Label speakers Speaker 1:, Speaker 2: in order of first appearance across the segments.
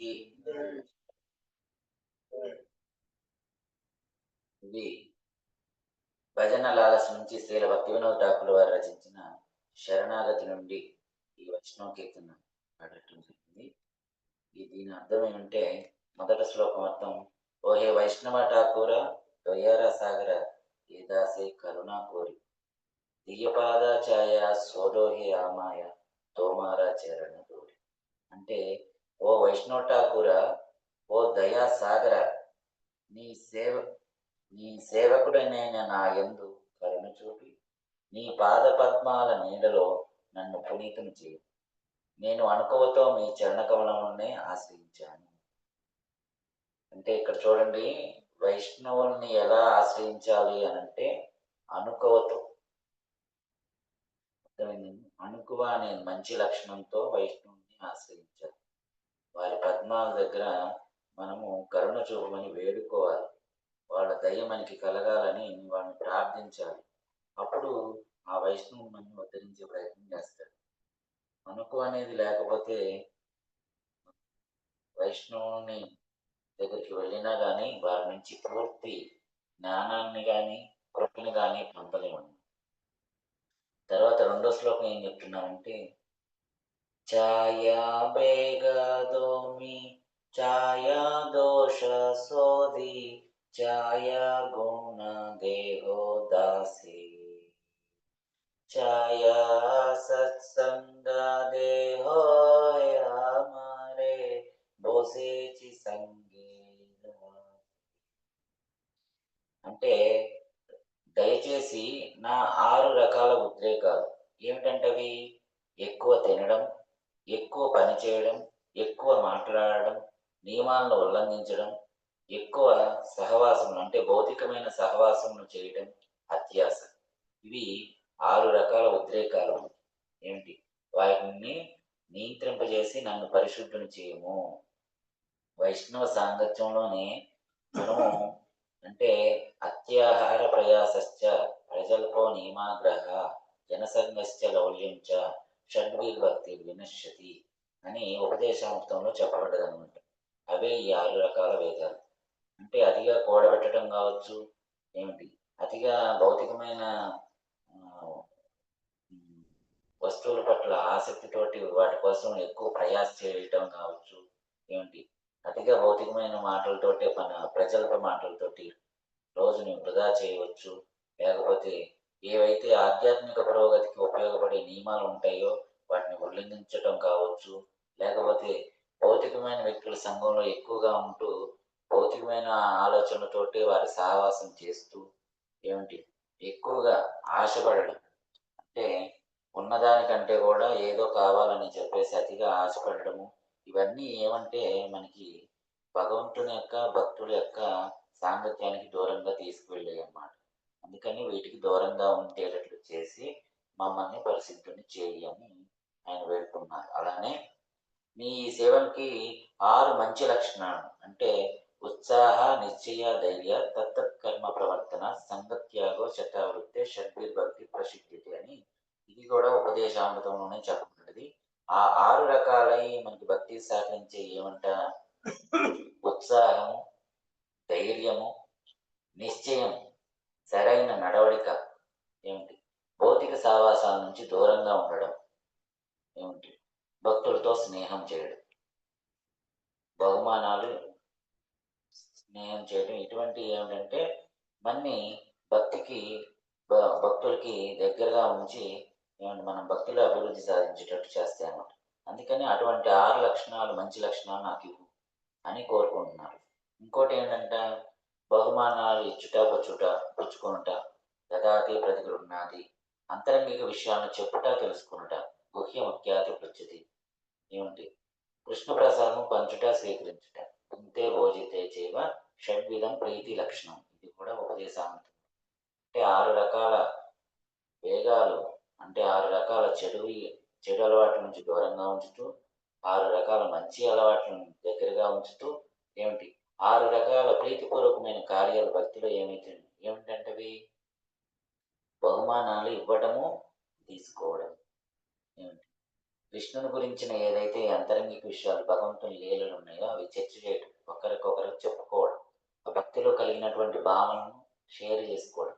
Speaker 1: కి ఇది భజన లాలస్ నుంచి శ్రీల భక్తి వినోద్ ఠాకూర్ వారు రచించిన శరణాగతి నుండి ఈ వైష్ణవ కీర్తన పాడటం జరిగింది. ఈ దీని అర్థం ఏమంటే మొదటి శ్లోకం అర్థం ఓహే వైష్ణవ ఠాకూర దొయ్యారా సాగర ఏదాసే కరుణా కోరి. దియ్యపాదాచాయ సోదోహి ఆమాయ తోమారా చరణ తోడి అంటే ఓ వైష్ణవ ఠాకూర ఓ దయా సాగర నీ సేవ నీ సేవకుడనైన నా యందు కరుణ చూపి నీ పాద పద్మాల నీడలో నన్ను పునీతం చేయి. నేను అనుకవతో మీ చరణకమలంలోనే ఆశ్రయించాను. అంటే ఇక్కడ చూడండి వైష్ణవుల్ని ఎలా ఆశ్రయించాలి అని అంటే అనుకవతో. అర్థమైంది అనుకువ అనే మంచి లక్షణంతో వైష్ణవుని ఆశ్రయించాలి. వారి పద్మాల దగ్గర మనము కరుణ చూపమని వేడుకోవాలి. వాళ్ళ దయ మనకి కలగాలని వాళ్ళని ప్రార్థించాలి. అప్పుడు ఆ వైష్ణవుడు మనల్ని ఉద్ధరించే ప్రయత్నం చేస్తాడు. మనకు అనేది లేకపోతే వైష్ణవుని దగ్గరికి వెళ్ళినా కానీ వారి నుంచి పూర్తి జ్ఞానాన్ని కానీ కృపని కానీ పొందలేము తర్వాత రెండో శ్లోకం ఏం చెప్తున్నామంటే ఛాయా బేగదోమి ఛాయా దోష సోది ఛాయా గుణ దేహో దాసి ఛాయా సత్సంగ దేహో మరే బోసేచి అంటే దయచేసి నా ఆరు రకాల ఉద్రేకాలు ఏమిటంటే అవి ఎక్కువ తినడం ఎక్కువ పని చేయడం ఎక్కువ మాట్లాడడం నియమాలను ఉల్లంఘించడం ఎక్కువ సహవాసం అంటే భౌతికమైన సహవాసమును చేయడం అత్యాస. ఇవి ఆరు రకాల ఉద్రేకాలు. ఏమిటి? వాటిని నియంత్రింపజేసి నన్ను పరిశుద్ధుని చేయము. వైష్ణవ సాంగత్యంలోనే మనము అంటే అత్యాహార ప్రయాసశ్చ ప్రజల్పో నియమాగ్రహ జనసంగశ్చ లౌల్యంచ షడ్విభక్తి వినశ్యతి అని ఉపదేశాముక్తంలో చెప్పబడ్డదనమాట అవే ఈ ఆరు రకాల వేదాలు. అంటే అతిగా కూడబెట్టడం కావచ్చు ఏమిటి? అతిగా భౌతికమైన వస్తువుల పట్ల ఆసక్తితోటి వాటి కోసం ఎక్కువ ప్రయాస చేయటం కావచ్చు ఏమిటి? అతిగా భౌతికమైన మాటలతోటే మన ప్రజలతో మాటలతోటి రోజుని వృధా చేయవచ్చు లేకపోతే ఏవైతే ఆధ్యాత్మిక పురోగతికి ఉపయోగపడే నియమాలు ఉంటాయో వాటిని ఉల్లంఘించటం కావచ్చు. లేకపోతే భౌతికమైన వ్యక్తుల సంఘంలో ఎక్కువగా ఉంటూ భౌతికమైన ఆలోచనలతోటి వారి సహవాసం చేస్తూ ఏమిటి? ఎక్కువగా ఆశపడడం. అంటే ఉన్నదానికంటే కూడా ఏదో కావాలని చెప్పేసి అతిగా ఆశపడము ఇవన్నీ ఏమంటే మనకి భగవంతుని యొక్క భక్తుల యొక్క సాంగత్యానికి దూరంగా తీసుకువెళ్ళాయి అన్నమాట. అందుకని వీటికి దూరంగా ఉండేటట్లు చేసి మమ్మల్ని పరిశుద్ధుని చేయి అని ఆయన వేడుకున్నారు. అలానే మీ సేవకి ఆరు మంచి లక్షణాలు. అంటే ఉత్సాహ నిశ్చయ ధైర్య తత్తత్ కర్మ ప్రవర్తన సంగత్యాగో శతావృత్తే షడ్భిర్భక్తి ప్రసిద్ధి అని ఇది కూడా ఉపదేశామృతంలోనే చెప్పబడ్డది ఆ ఆరు రకాలై మనకి భక్తి శాఖ ఏమంట ఉత్సాహము ధైర్యము నిశ్చయం సరైన నడవడిక ఏమిటి భౌతిక సావాసాల నుంచి దూరంగా ఉండడం ఏమిటి భక్తులతో స్నేహం చేయడం బహుమానాలు స్నేహం చేయడం ఇటువంటి ఏమిటంటే మన్ని భక్తికి భ- భక్తులకి దగ్గరగా ఉంచి మనం భక్తిలో అభివృద్ధి సాధించేటట్టు చేస్తాయి అన్నమాట. అందుకని అటువంటి ఆరు లక్షణాలు మంచి లక్షణాలు నాకు ఇవ్వు అని కోరుకుంటున్నారు ఇంకోటి ఏంటంటే బహుమానాలు ఇచ్చుట పుచ్చుట పుచ్చుకునుట యథాతి ప్రతిగృహ్ణాది అంతరంగిక విషయాలను చెప్పుట తెలుసుకునుట గుహ్య ముఖ్యాతి పృచ్చతి ఏమిటి కృష్ణ ప్రసాదం పంచుట స్వీకరించుట ఇంతే భోజితే చేవ షడ్విధం ప్రీతి లక్షణం. ఇది కూడా ఉపదేశాంత రకాల వేగాలు అంటే ఆరు రకాల చెడు చెడు అలవాట్ల నుంచి దూరంగా ఉంచుతూ ఆరు రకాల మంచి అలవాట్లను దగ్గరగా ఉంచుతూ ఏమిటి? ఆరు రకాల ప్రీతిపూర్వకమైన కార్యాలు భక్తిలో ఏమైతే ఏమిటంటే అవి బహుమానాలు ఇవ్వడము తీసుకోవడం. ఏమిటి? కృష్ణుని గురించిన ఏదైతే అంతరంగిక విషయాలు భగవంతుని లీలలు ఉన్నాయో అవి చర్చ చేయడం ఒకరికొకరు చెప్పుకోవడం ఆ భక్తిలో కలిగినటువంటి భావనను షేర్ చేసుకోవడం.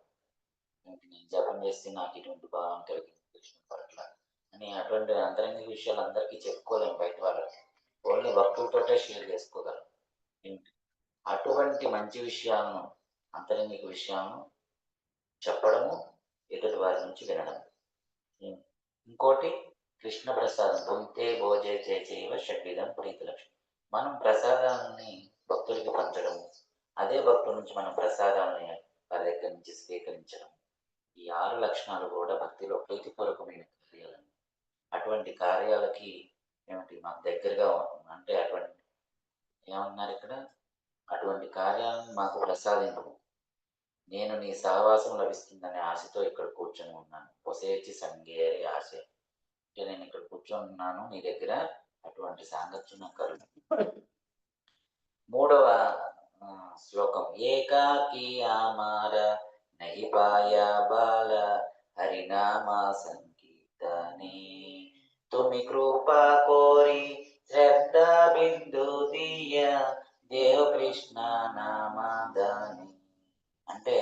Speaker 1: నేను జపం చేస్తే నాకు ఇటువంటి భావం కలిగింది కృష్ణుని పట్ల. అని అటువంటి అంతరంగిక విషయాలు అందరికీ చెప్పుకోలేము బయట వాళ్ళకి. ఓన్లీ భక్తులతోటే షేర్ చేసుకోగలం. అటువంటి మంచి విషయాలను అంతరంగిక విషయాలను చెప్పడము ఎదుటి వారి నుంచి వినడం ఇంకోటి కృష్ణ ప్రసాదం. భుంతే భోజే చేవ షడ్విధం ప్రీతిలక్ష్మి మనం ప్రసాదాన్ని భక్తులకి పంచడము. అదే భక్తుల నుంచి మనం ప్రసాదాన్ని వారి దగ్గర నుంచి స్వీకరించడం ఈ ఆరు లక్షణాలు కూడా భక్తిలో ప్రీతిపూర్వకమైన కార్యాలని అటువంటి కార్యాలకి ఏమిటి మాకు దగ్గరగా అంటే అటువంటి ఏమన్నారు ఇక్కడ? అటువంటి కార్యాలను మాకు ప్రసాదించము నేను నీ సహవాసం లభిస్తుందనే ఆశతో ఇక్కడ కూర్చొని ఉన్నాను. పొసేచి సంగేరి ఆశ. అంటే నేను ఇక్కడ కూర్చొని ఉన్నాను నీ దగ్గర అటువంటి సాంగత్యం నాకు మూడవ శ్లోకం. ఏకాకి ఆమార నహి పాయ బాల హరినామ సంకీర్తనే. తుమి కృపా కోరి శ్రద్ధా బిందు దియ దేవ కృష్ణ నామాదాని అంటే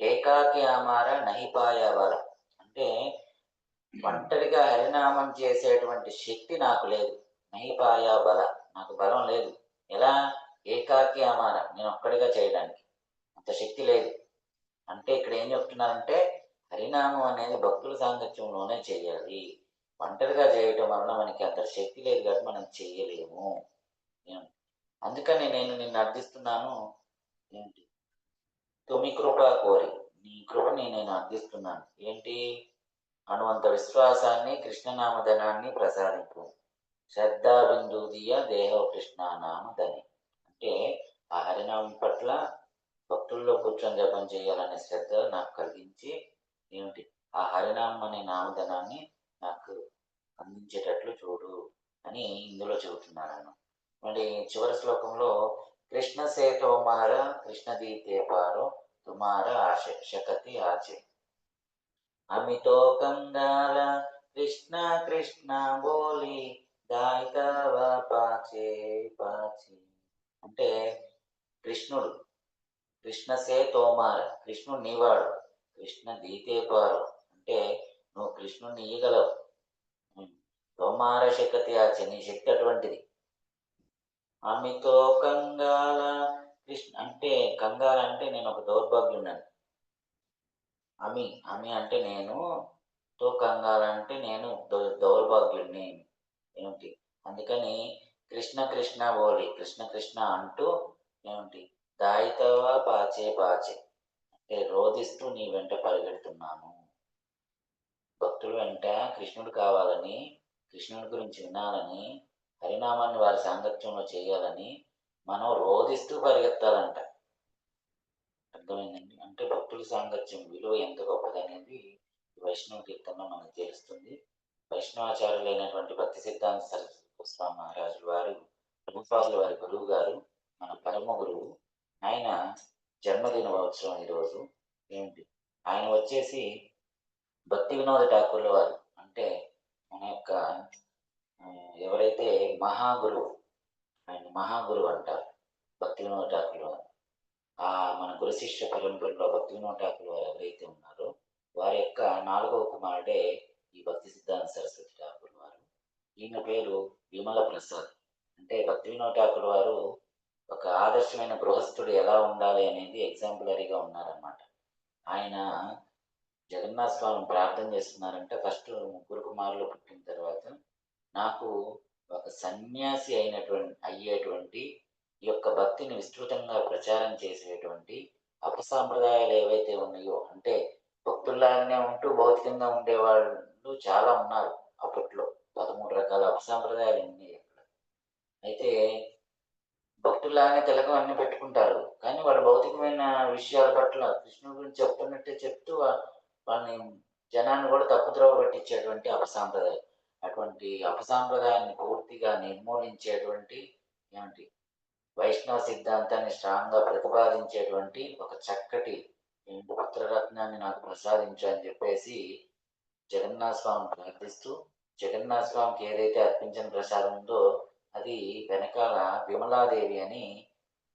Speaker 1: ఏకాకి ఆమార నహిపాయ బల. అంటే ఒంటరిగా హరినామం చేసేటువంటి శక్తి నాకు లేదు. నహిపాయ బల. నాకు బలం లేదు. ఎలా? ఏకాకి ఆమార. నేను ఒక్కడిగా చేయడానికి. అంత శక్తి లేదు. అంటే ఇక్కడ ఏం చెప్తున్నారంటే హరినామం అనేది భక్తుల సాంగత్యంలోనే చేయాలి. ఒంటరిగా చేయటం వలన మనకి అంత శక్తి లేదు కాబట్టి మనం చేయలేము. అందుకని నేను నిన్ను అర్థిస్తున్నాను. ఏంటి? తుమి కృప కోరి. నీ కృపని నేను అర్థిస్తున్నాను. ఏంటి? అనువంత విశ్వాసాన్ని కృష్ణనామధనాన్ని ప్రసాదింపు. శ్రద్ధా బిందుదీయ దేహ కృష్ణ నామధని అంటే ఆ హరినామం పట్ల భక్తుల్లో కూర్చొని జపం చేయాలనే శ్రద్ధ నాకు కలిగించి ఏమిటి? ఆ హరినామం అనే నామధనాన్ని నాకు అందించేటట్లు చూడు అని ఇందులో చెబుతున్నాను. మళ్ళీ చివరి శ్లోకంలో కృష్ణ సేతోమార కృష్ణ దీతే పారో తుమార ఆశ శకతి ఆచే. అమితో కంగాల కృష్ణ కృష్ణ బోలి దాయితవ పాచే పాచి. అంటే కృష్ణుడు కృష్ణసే తోమార్ తోమార కృష్ణుడు నీవాడు కృష్ణ దీతేపారు అంటే నువ్వు కృష్ణుడిని ఇయ్యగలవు తోమార శక్తి ఆచ నీ శక్తి అటువంటిది. అమితో కంగాల కృష్ణ అంటే కంగాల అంటే నేను ఒక దౌర్భాగ్యున్నాను అమి అమి అంటే నేను తో కంగాల అంటే నేను దౌర్భాగ్యుడిని ఏమిటి? అందుకని కృష్ణ కృష్ణ ఓలి కృష్ణ కృష్ణ అంటూ ఏమిటి? దాయితవా పాచే పాచే. అంటే రోధిస్తూ నీ వెంట పరిగెడుతున్నాను. భక్తుల వెంట కృష్ణుడు కావాలని కృష్ణుడి గురించి వినాలని హరినామాన్ని వారి సాంగత్యంలో చేయాలని మనం రోధిస్తూ పరిగెత్తాలంట. అర్థమైందండి? అంటే భక్తుల సాంగత్యం విలువ ఎంత గొప్పదనేది వైష్ణవ కీర్తనలో మనకు తెలుస్తుంది. వైష్ణవాచార్యులైనటువంటి భక్తి సిద్ధాంత సరస్వతి స్వామి మహారాజుల వారు రూపాదుల వారి గురువు గారు మన పరమ గురువు ఆయన జన్మదిన ఉత్సవం ఈరోజు ఏంటి? ఆయన వచ్చేసి భక్తి వినోద ఠాకూర్ల వారు. అంటే మన యొక్క ఎవరైతే మహాగురువు ఆయన మహాగురువు అంటారు భక్తి వినోద ఠాకూర్ వారు. ఆ మన గురు శిష్య పరంపరలో భక్తి వినోద ఠాకూర్ వారు ఎవరైతే ఉన్నారో వారి యొక్క నాలుగవ కుమారుడే ఈ భక్తి సిద్ధాంత సరస్వతి ఠాకూర్ వారు. ఈయన పేరు విమల ప్రసాద్. అంటే భక్తి వినోద ఠాకూర్ వారు ఒక ఆదర్శమైన గృహస్థుడు ఎలా ఉండాలి అనేది ఎగ్జాంపులరీగా ఉన్నారన్నమాట. ఆయన జగన్నాథ స్వామిని ప్రార్థన చేస్తున్నారంటే ఫస్ట్ ముగ్గురు కుమారులు పుట్టిన తర్వాత నాకు ఒక సన్యాసి అయినటువంటి అయ్యేటువంటి ఈ యొక్క భక్తిని విస్తృతంగా ప్రచారం చేసేటువంటి అపసాంప్రదాయాలు ఏవైతే ఉన్నాయో అంటే భక్తుల్లాగానే ఉంటూ భౌతికంగా ఉండేవాళ్ళు చాలా ఉన్నారు అప్పట్లో. పదమూడు రకాల అపసాంప్రదాయాలు ఉన్నాయి అక్కడ. అయితే భక్తుల్లాగానే తిలకం అన్ని పెట్టుకుంటారు. కానీ వాళ్ళ భౌతికమైన విషయాల పట్ల కృష్ణుడి గురించి చెప్తున్నట్టే చెప్తూ వాళ్ళని జనాన్ని కూడా తప్పుద్రోవ పట్టించేటువంటి అపసాంప్రదాయం. అటువంటి అపసాంప్రదాయాన్ని పూర్తిగా నిర్మూలించేటువంటి ఏమిటి? వైష్ణవ సిద్ధాంతాన్ని స్ట్రాంగ్గా ప్రతిపాదించేటువంటి ఒక చక్కటి పుత్రరత్నాన్ని నాకు ప్రసాదించు అని చెప్పేసి జగన్నాథ స్వామిని ప్రార్థిస్తూ జగన్నాథ స్వామికి ఏదైతే అర్పించిన ప్రసాదం ఉందో అది వెనకాల విమలాదేవి అని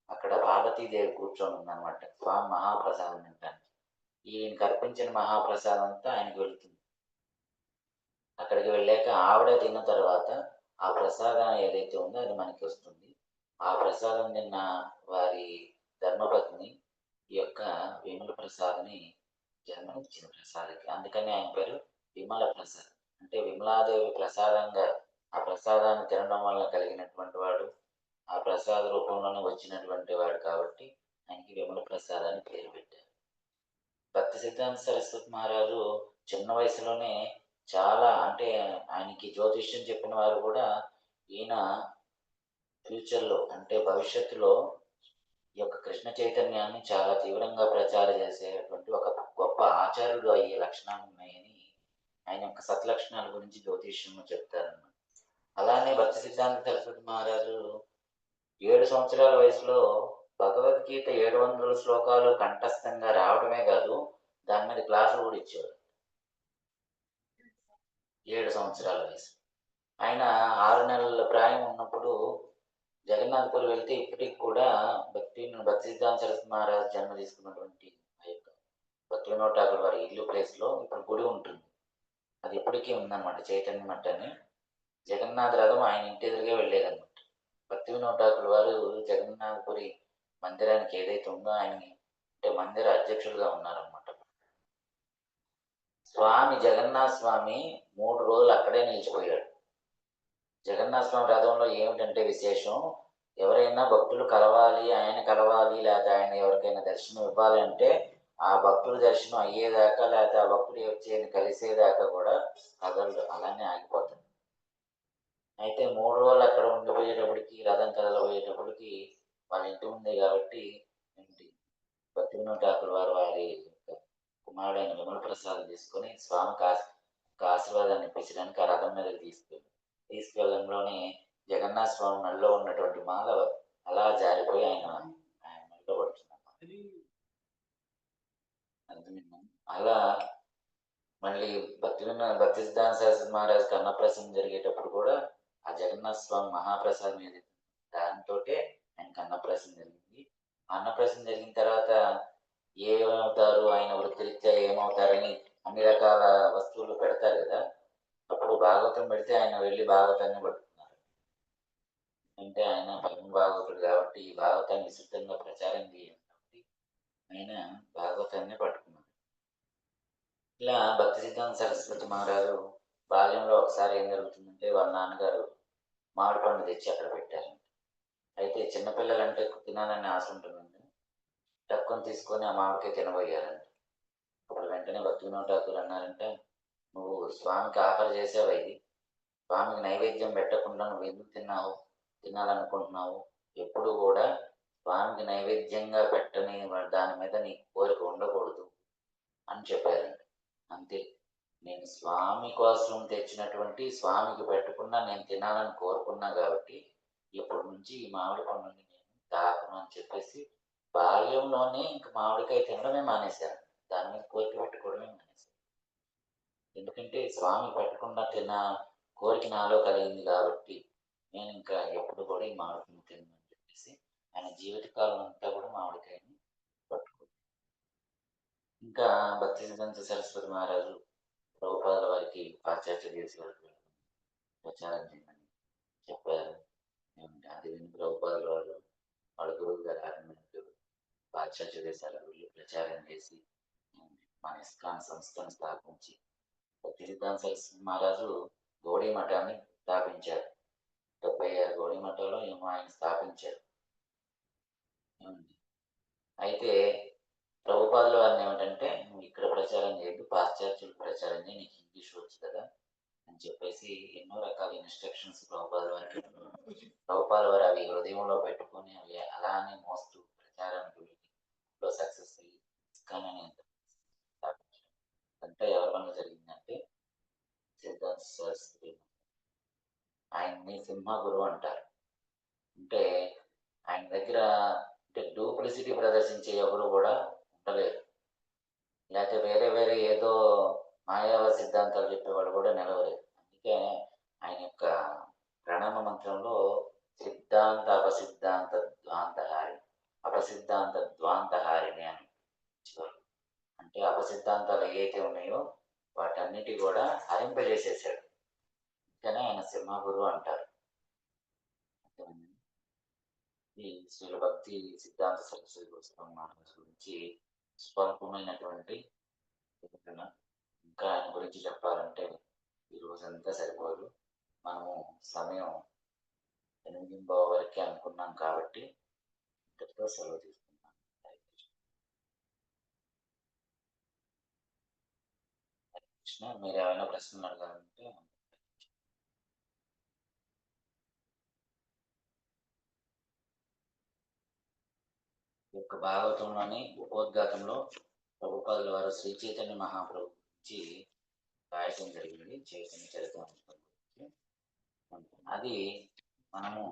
Speaker 1: అక్కడ పార్వతీదేవి కూర్చొని ఉందన్నమాట. స్వామి మహాప్రసాదం తినడానికి ఈయనకి అర్పించిన మహాప్రసాదం అంతా ఆయనకి వెళుతుంది. అక్కడికి వెళ్ళాక ఆవిడ తిన్న తర్వాత ఆ ప్రసాదం ఏదైతే ఉందో అది మనకి వస్తుంది. ఆ ప్రసాదం తిన్న వారి ధర్మపత్ని ఈ యొక్క విమల ప్రసాద్ని జన్మనిచ్చిన ప్రసాదకి. అందుకని ఆయన పేరు విమల ప్రసాద్ అంటే విమలాదేవి ప్రసాదంగా ఆ ప్రసాదాన్ని తినడం వల్ల కలిగినటువంటి వాడు ఆ ప్రసాద రూపంలోనే వచ్చినటువంటి వాడు కాబట్టి ఆయనకి విమల ప్రసాద్ అని పేరు పెట్టారు. భక్తి సిద్ధాంత సరస్వతి మహారాజు చిన్న వయసులోనే చాలా అంటే ఆయనకి జ్యోతిష్యం చెప్పిన వారు కూడా ఈయన ఫ్యూచర్లో అంటే భవిష్యత్తులో ఈ యొక్క కృష్ణ చైతన్యాన్ని చాలా తీవ్రంగా ప్రచారం చేసేటువంటి ఒక గొప్ప ఆచార్యుడు అయ్యే లక్షణాలు ఉన్నాయని ఆయన యొక్క సత్లక్షణాల గురించి జ్యోతిష్యంలో చెప్తారన్నమాట. అలానే భక్తి సిద్ధాంత సరస్వతి మహారాజు ఏడు సంవత్సరాల వయసులో భగవద్గీత ఏడు వందల శ్లోకాలు కంఠస్థంగా రావడమే కాదు దాని మీద క్లాసులు కూడా ఇచ్చేవారు ఏడు సంవత్సరాల వయసు. ఆయన ఆరు నెలల ప్రాయం ఉన్నప్పుడు జగన్నాథ్పూర్ వెళ్తే ఇప్పటికి కూడా భక్తి భక్తి సిద్ధాంత సరస్వతి మహారాజు జన్మ తీసుకున్నటువంటి ఆ యొక్క భక్తి వినోద్ ఠాకూర్ వారి ఇల్లు ప్లేస్లో ఇప్పుడు గుడి ఉంటుంది. అది ఇప్పటికీ ఉందన్నమాట చైతన్య మఠ్ అని జగన్నాథ్ రథం ఆయన ఇంటి ఎదురుగా వెళ్ళేదన్నమాట. భక్తి వినోటాకుల వారు జగన్నాథపురి మందిరానికి ఏదైతే ఉందో ఆయన్ని అంటే మందిర అధ్యక్షులుగా ఉన్నారన్నమాట. స్వామి జగన్నాథ స్వామి మూడు రోజులు అక్కడే నిలిచిపోయాడు. జగన్నాథ స్వామి రథంలో ఏమిటంటే విశేషం ఎవరైనా భక్తులు కలవాలి ఆయన కలవాలి లేకపోతే ఆయన ఎవరికైనా దర్శనం ఇవ్వాలంటే ఆ భక్తుల దర్శనం అయ్యేదాకా లేకపోతే ఆ భక్తుడు వచ్చి ఆయన కలిసేదాకా కూడా కథలు అలానే ఆగిపోతుంది అయితే మూడు రోజులు అక్కడ ఉండిపోయేటప్పటికి రథం కదలబోయేటప్పటికి వాళ్ళ ఇంటి ఉంది కాబట్టి ఏంటి భక్తివినోద్ ఠాకూర్ వారు వారి కుమారుడైన విమల ప్రసాద్ తీసుకొని స్వామికి ఆశ ఒక ఆశీర్వాదాన్ని ఇప్పించడానికి ఆ రథం మీదకి తీసుకెళ్ళి తీసుకెళ్ళడంలోనే జగన్నాథ స్వామి మెడలో ఉన్నటువంటి మాల అలా జారిపోయి ఆయన ఆయన మెడలో పడుతుంది. అలా మళ్ళీ భక్తి భక్తి సిద్ధాంత శాస్త్రి మహారాజుకి అన్నప్రసన్నం జరిగేటప్పుడు కూడా ఆ జగన్నాథ స్వామి మహాప్రసాదం ఏదైతే దాంతో ఆయనకి అన్నప్రసం జరిగింది. ఆ జరిగిన తర్వాత ఏమవుతారు ఆయన వృత్తిరీత్యా ఏమవుతారని అన్ని రకాల వస్తువులు పెడతారు కదా. అప్పుడు భాగవతం పెడితే ఆయన వెళ్ళి భాగవతాన్ని పట్టుకున్నారు. అంటే ఆయన పరమ భాగవతుడు కాబట్టి ఈ భాగవతాన్ని విస్తృతంగా ప్రచారం చేయాలి కాబట్టి ఆయన భాగవతాన్ని పట్టుకున్నారు. ఇలా భక్తి సిద్ధాంత సరస్వతి మహారాజు బాల్యంలో ఒకసారి ఏం జరుగుతుందంటే వాళ్ళ నాన్నగారు మామిడి పండు తెచ్చి అక్కడ పెట్టారంట. అయితే చిన్నపిల్లలంటే తినాలని ఆశ ఉంటుందండి. టక్కుని తీసుకొని ఆ మామిడికాయ తినబోయారంట. అప్పుడు వెంటనే భక్తివినోద్ ఠాకూర్ అన్నారంటే నువ్వు స్వామికి ఆఫర్ చేసావు ఇది? స్వామికి నైవేద్యం పెట్టకుండా నువ్వు ఎందుకు తిన్నావు? తినాలనుకుంటున్నావు? ఎప్పుడు కూడా స్వామికి నైవేద్యంగా పెట్టని దాని మీద నీ కోరిక ఉండకూడదు అని చెప్పారంట. స్వామి కోసం తెచ్చినటువంటి స్వామికి పెట్టకుండా నేను తినాలని కోరుకున్నా కాబట్టి ఇప్పటి నుంచి ఈ మామిడి పండుని నేను తాకను అని చెప్పేసి బాల్యంలోనే ఇంక మామిడికాయ తినడమే మానేశాను. దాని మీద కోరిక పెట్టుకోవడమే మానేశాను. ఎందుకంటే స్వామి పెట్టకుండా తిన్న కోరిక నాలో కలిగింది కాబట్టి నేను ఇంకా ఎప్పుడు కూడా ఈ మామిడికాయని తినని చెప్పేసి ఆయన జీవితకాలం అంతా కూడా మామిడికాయని పట్టుకుంది ఇంకా భక్తి సిద్ధాంత సరస్వతి మహారాజు ప్రభుపాదుల వారికి పాశ్చాత్య దేశాలకు ప్రచారం చేయమని చెప్పారు అది విని ప్రభుపాదుల వారు వాళ్ళ గురువు గారు ఆరంభించారు పాశ్చాత్య దేశాలకు వెళ్ళి ప్రచారం చేసి మన ఇస్కాన్ సంస్థను స్థాపించి భక్తి సరస్వతి మహారాజు గౌడీ మఠాన్ని స్థాపించారు. డెబ్బై ఆరు గౌడీ మఠంలో ఆయన స్థాపించారు. అయితే ప్రభుపాదుల వారిని ఏమిటంటే నువ్వు ఇక్కడ ప్రచారం చేయద్దు పాశ్చాత్యులు నీకు ఇంగ్లీష్ వచ్చు కదా అని చెప్పేసి ఎన్నో రకాల ఇన్స్ట్రక్షన్స్ ప్రభుపాదుల వారికి ఇవ్వడం. వారు అవి హృదయంలో పెట్టుకొని అవి అలానే మోస్తూ ప్రచారానికి సక్సెస్ అయ్యి కానీ అంతా ఎవరి వల్ల జరిగిందంటే సిద్ధార్థ సరస్వతి ఆయన్ని సింహ గురువు అంటారు. అంటే ఆయన దగ్గర అంటే డూప్లిసిటీ ప్రదర్శించే ఎవరు కూడా ఉండలేరు. మాయావ సిద్ధాంతాలు చెప్పేవాడు కూడా నిలవలేదు అందుకే ఆయన యొక్క ప్రణామ మంత్రంలో సిద్ధాంత అపసిద్ధాంత ద్వాంతహారి అపసిద్ధాంత ద్వాంతహారిని అని ఇచ్చేవారు అంటే అపసిద్ధాంతాలు ఏవైతే ఉన్నాయో వాటన్నిటి కూడా హరింపజేసేసాడు అందుకనే ఆయన సింహగురు అంటారు. ఈ శ్రీల భక్తి సిద్ధాంత సరస్వతి పుస్తకం గురించి స్వల్పమైనటువంటి ఇంకా ఆయన గురించి చెప్పాలంటే ఈ రోజంతా సరిపోదు. మనము సమయం ఎనిమిది వరకే అనుకున్నాం కాబట్టి ఇంతటితో సెలవు తీసుకున్నాం కృష్ణ. మీరు ఏమైనా ప్రశ్నలు అడగాలంటే యొక్క భాగవతంలోని ఉపోద్ఘాతంలో ప్రభుపాదుల వారు శ్రీ చైతన్య మహాప్రభు ఇచ్చి రాయటం జరిగింది చైతన్య చరిత్ర అది మనము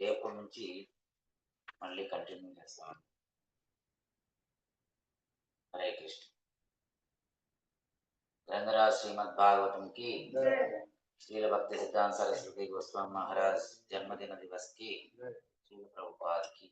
Speaker 1: రేపటి నుంచి మళ్ళీ కంటిన్యూ చేస్తాం హరే కృష్ణ. గ్రంథరాజ్ శ్రీమద్ భాగవతంకి శ్రీల భక్తి సిద్ధాంత సరస్వతి గోస్వామి మహారాజ్ జన్మదిన దివస్కి శ్రీల ప్రభుపాద్కి